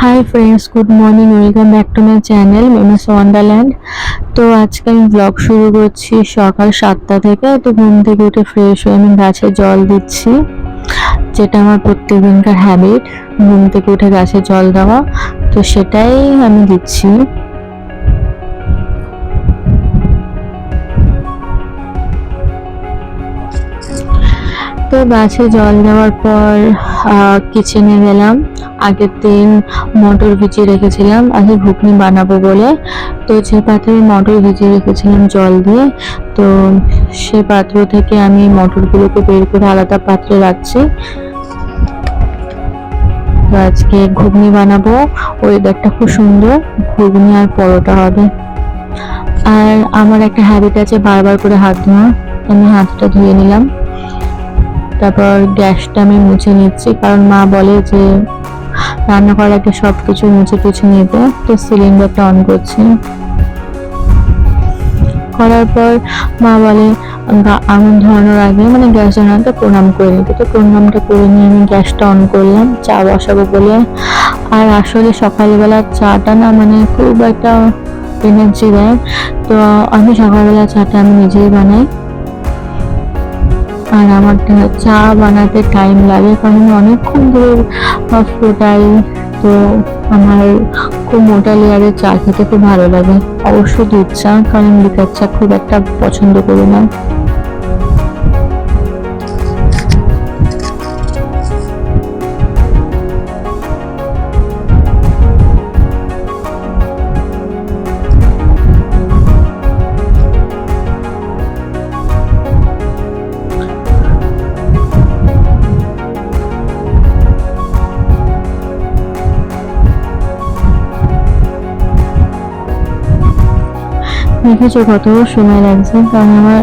Hi friends good morning welcome back to my channel Mema's wonderland তো আজকে আমি blog শুরু করছি সকাল সাতটা থেকে। তো ঘুম থেকে উঠে ফ্রেশ হয়ে আমি গাছে জল দিচ্ছি, যেটা আমার প্রত্যেক হ্যাবিট ঘুম থেকে উঠে গাছে জল দেওয়া, তো সেটাই আমি দিচ্ছি। তো গাছে জল দেওয়ার পর কিচেনে গেলাম। আগের দিন মটর ভিজিয়ে রেখেছিলাম আগে ঘুগনি বানাবো বলে। তো যে পাত্রে মটর ভিজিয়ে রেখেছিলাম জল দিয়ে, তো সে পাত্র থেকে আমি মটরগুলোকে বের করে আলাদা পাত্রে রাখছি। আজকে ঘুগনি বানাবো। ওয়েদারটা খুব সুন্দর, ঘুগনি আর পরোটা হবে। আর আমার একটা হ্যাবিট আছে, বারবার করে হাত ধোয়া। আমি হাতটা ধুয়ে নিলাম। তারপর গ্যাসটা আমি মুছে নিচ্ছি, কারণ মা বলে যে রান্না করার আগে সব কিছু মুছে টুছে নিতে। তো সিলিন্ডারটা অন করছি। করার পর মা বলে আগুন ধরানোর আগে মানে গ্যাস ধরানোটা প্রণাম করে নিতে। তো প্রণামটা করে নিয়ে আমি গ্যাসটা অন করলাম, চা বসাবো বলে। আর আসলে সকালবেলা চাটা না মানে খুব একটা এনার্জি দেয়। তো আমি সকালবেলা চাটা আমি নিজেই বানাই। আর আমার চা বানাতে টাইম লাগে কারণ অনেকক্ষণ ধরে ফোটাই তো আমার খুব মোটা লেয়ারের চা খেতে খুব ভালো লাগে। অবশ্যই দুধ চা, কারণ লিকার চা খুব একটা পছন্দ করি না। দেখেছ কত সময় লাগছে, কারণ আমার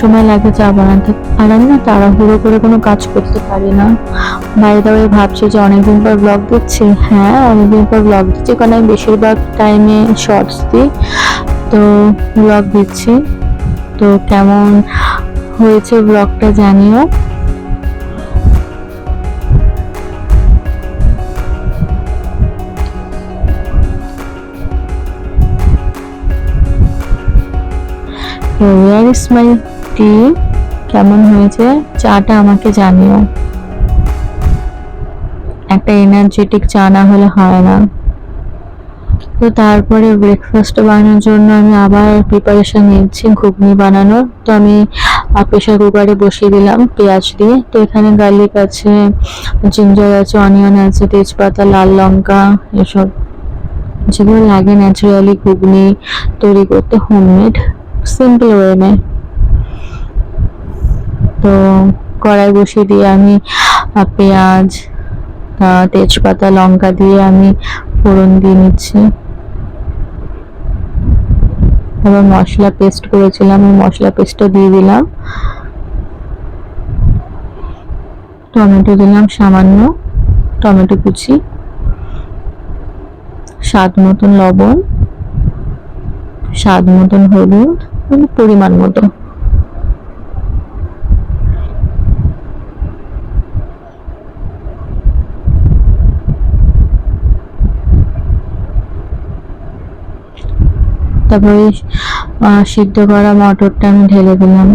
সময় লাগে চা বানাতে আর আমি না তাড়াহুড়ো করে কোনো কাজ করতে পারি না। বাইরে দাঁড়িয়ে ভাবছি যে অনেকদিন পর ব্লগ দিচ্ছি হ্যাঁ অনেকদিন পর ব্লগ দিচ্ছি কারণ আমি বেশিরভাগ টাইমে শর্টস দিই। তো ব্লগ দিচ্ছি। তো কেমন হয়েছে ব্লগটা জানিও। ওয়ার ইস মাই টি কেমন হয়েছে? চাটা আমাকে জানিও। একটা এনার্জেটিক চা না হলে হয় না। তো তারপরে ব্রেকফাস্ট বানানোর জন্য আমি আবার প্রিপারেশন নিচ্ছি ঘুগনি বানানোর। তো আমি প্রেশার কুকারে বসিয়ে দিলাম পেঁয়াজ দিয়ে। তো এখানে গার্লিক আছে জিঞ্জার আছে অনিয়ন আছে, তেজপাতা, লাল লঙ্কা এসব। যেগুলো লাগে ন্যাচারালি ঘুগনি তৈরি করতে হোমমেড সিম্পল ওয়ে মে তো কড়াই বসিয়ে দিয়ে আমি পেঁয়াজ তেজপাতা, লঙ্কা দিয়ে আমি ফোড়ন দিয়ে নিচ্ছি। তারপর মশলা পেস্ট করেছিলাম ওই মশলা পেস্টটা দিয়ে দিলাম। টমেটো দিলাম সামান্য, টমেটো কুচি। স্বাদ মতন লবণ, স্বাদ মতন হলুদ। মানে পরিমাণ মতো। তারপরে সিদ্ধ করা মটরটা আমি ঢেলে দিলাম।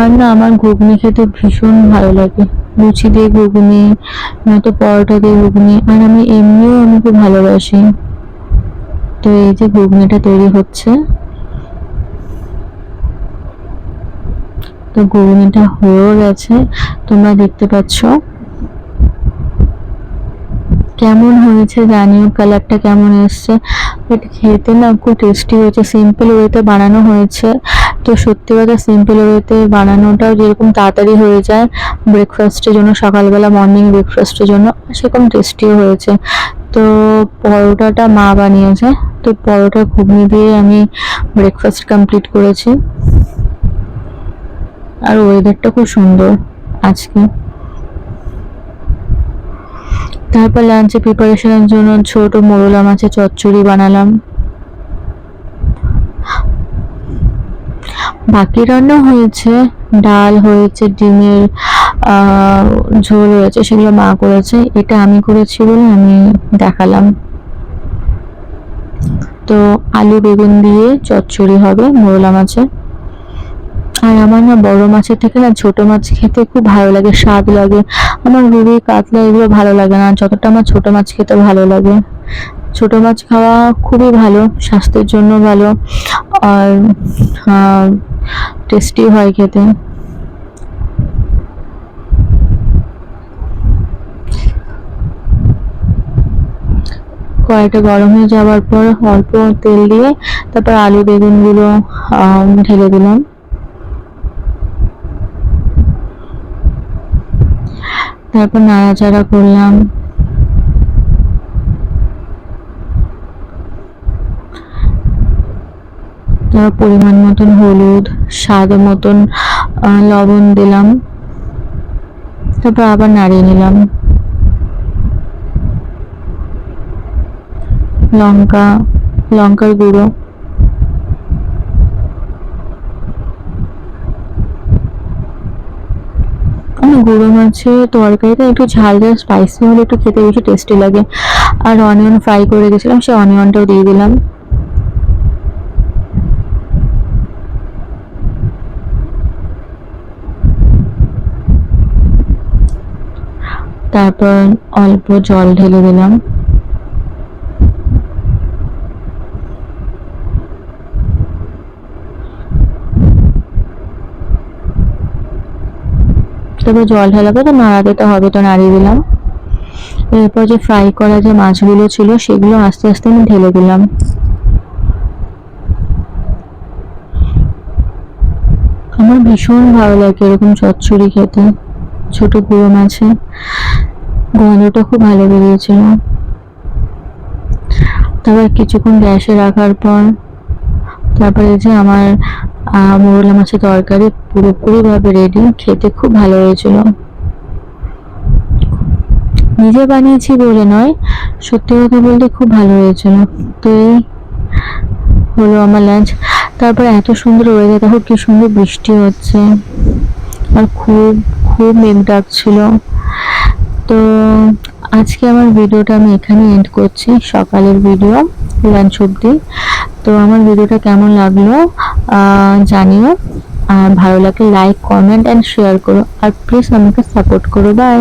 আর না, আমার ঘুগনি খেতে ভীষণ ভালো লাগে। লুচি দিয়ে ঘুগনি, নয়তো পরোটা দিয়ে ঘুগনি। আর আমি এমনিও আমি খুব ভালোবাসি। তো এই যে ঘুগনিটা তৈরি হচ্ছে, তো ঘুগনিটা হয়েও গেছে। তোমরা দেখতে পাচ্ছ। কেমন হয়েছে জানিও, কালারটা কেমন এসছে। বাট খেতে না খুব টেস্টি হয়েছে সিম্পল ওয়েতে বানানো হয়েছে। তো সত্যি কথা সিম্পল ওয়েতে বানানোটাও যেরকম তাড়াতাড়ি হয়ে যায় ব্রেকফাস্টের জন্য, সকালবেলা মর্নিং ব্রেকফাস্টের জন্য, সেরকম টেস্টিও হয়েছে। তো পরোটাটা মা বানিয়েছে। তো পরোটা ঘুগনি দিয়ে আমি ব্রেকফাস্ট কমপ্লিট করেছি। আর ওয়েদারটা খুব সুন্দর আজকে। তারপর লাঞ্চে প্রিপারেশনের জন্য ছোট মোরলা মাছের চচ্চড়ি বানালাম। বাকি রান্না হয়েছে, ডাল হয়েছে, ডিমের ঝোল হয়েছে, সেগুলো মা করেছে। এটা আমি করেছি বলে আমি দেখালাম। তো আলু, বেগুন দিয়ে চচ্চড়ি হবে মোরলা মাছের। আর আমার না বড় মাছের থেকে না ছোট মাছ খেতে খুব ভালো লাগে, স্বাদ লাগে। আমার রুই, কাতলা এগুলো ভালো লাগে না, যতটা আমার ছোট মাছ খেতে ভালো লাগে। ছোট মাছ খাওয়া খুবই ভালো, স্বাস্থ্যের জন্য ভালো, আর টেস্টি হয় খেতে। কড়াইটা গরম হয়ে যাওয়ার পর অল্প তেল দিয়ে তারপর আলু বেগুনগুলো আহ, ঢেলে দিলাম। তারপর নাড়াচাড়া করলাম। পরিমাণ মতন হলুদ স্বাদ মতন লবণ দিলাম। তারপর আবার নাড়িয়ে নিলাম। লঙ্কা, লঙ্কার গুঁড়ো। গুঁড়ো মাছের তরকারিতে একটু ঝাল ঝাল স্পাইসি হলে একটু খেতে বেশি টেস্টি লাগে। আর অনিয়ন ফ্রাই করে রেখেছিলাম সেই অনিয়নটাও দিয়ে দিলাম। তারপর অল্প জল ঢেলে দিলাম। তবে জল ঢালাবে তো নাড়াতে তো হবে তো, নাড়িয়ে দিলাম। এরপর যে ফ্রাই করা যে মাছগুলো ছিল, সেগুলো আস্তে আস্তে আমি ঢেলে দিলাম। আমার ভীষণ ভালো লাগে এরকম চচ্চড়ি খেতে। ছোট গুঁড়ো মাছে। গন্ধটা খুব ভালো বেরিয়েছিল। তারপর কিছুক্ষণ গ্যাসে রাখার পর, তারপরে যে আমার মোরলা মাছের তরকারি পুরোপুরি ভাবে রেডি খেতে খুব ভালো হয়েছিল। নিজে বানিয়েছি বলে নয়, সত্যি কথা বলতে খুব ভালো হয়েছিল। তো এই হলো আমার লাঞ্চ তারপর এত সুন্দর ওয়েদার দেখো কি সুন্দর বৃষ্টি হচ্ছে। আর খুব খুব মেঘ ডাকছিল। তো আজকে আমার ভিডিওটা আমি এখানে এন্ড করছি, সকালের ভিডিও লাঞ্চ অব্দি তো আমার ভিডিওটা কেমন লাগল? জানিও। আর ভালো লাগলে লাইক কমেন্ট অ্যান্ড শেয়ার করো। আর প্লিজ আমাকে সাপোর্ট করো। বাই